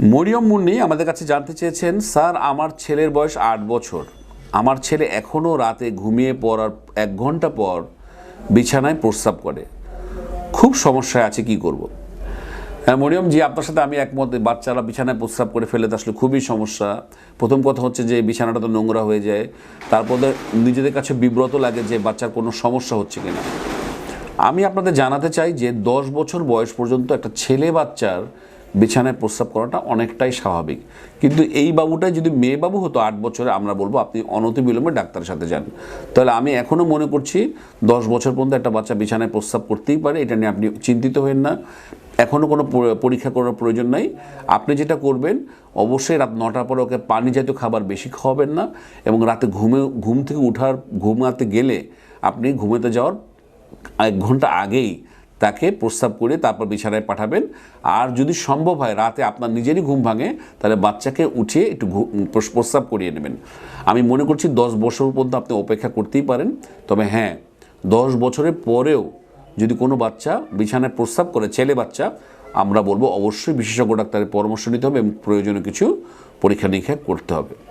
মরিয়ম মুন্নি আমাদের কাছে জানতে চেয়েছেন, স্যার, আমার ছেলের বয়স আট বছর। আমার ছেলে এখনও রাতে ঘুমিয়ে পড়ার এক ঘণ্টা পর বিছানায় প্রস্রাব করে। খুব সমস্যায় আছে, কি করব। হ্যাঁ মরিয়ম জি, আপনার সাথে আমি একমত বাচ্চারা বিছানায় প্রস্রাব করে ফেলে আসলে খুবই সমস্যা। প্রথম কথা হচ্ছে যে বিছানাটা তো নোংরা হয়ে যায়। তারপরে নিজেদের কাছে বিব্রত লাগে যে, বাচ্চার কোনো সমস্যা হচ্ছে কিনা। আমি আপনাদের জানাতে চাই যে, দশ বছর বয়স পর্যন্ত একটা ছেলে বাচ্চার বিছানায় প্রস্রাব করাটা অনেকটাই স্বাভাবিক। কিন্তু এই বাবুটাই যদি মেয়ে বাবু হতো, আট বছরে আমরা বলব আপনি অনতিবিলম্বে ডাক্তারের সাথে যান। তাহলে আমি এখনও মনে করছি দশ বছর পর্যন্ত একটা বাচ্চা বিছানায় প্রস্রাব করতেই পারে, এটা নিয়ে আপনি চিন্তিত হবেন না। এখনও কোনো পরীক্ষা করার প্রয়োজন নাই। আপনি যেটা করবেন, অবশ্যই রাত নটার পরে ওকে পানি জাতীয় খাবার বেশি খাওয়াবেন না এবং রাতে ঘুমে, ঘুম থেকে উঠার, ঘুমাতে গেলে আপনি ঘুমোতে যাওয়ার এক ঘণ্টা আগেই তাকে প্রস্তাব করে তারপর বিছানায় পাঠাবেন। আর যদি সম্ভব হয় রাতে আপনার নিজেরই ঘুম ভাঙে, তাহলে বাচ্চাকে উঠিয়ে একটু ঘু- প্রস- প্রস্রাব করিয়ে নেবেন। আমি মনে করছি দশ বছর পর্যন্ত আপনি অপেক্ষা করতেই পারেন। তবে হ্যাঁ দশ বছরের পরেও যদি কোনো বাচ্চা বিছানায় প্রস্রাব করে, ছেলে বাচ্চা, আমরা বলব অবশ্যই বিশেষজ্ঞ ডাক্তারের পরামর্শ নিতে হবে এবং প্রয়োজনীয় কিছু পরীক্ষা নিরীক্ষা করতে হবে।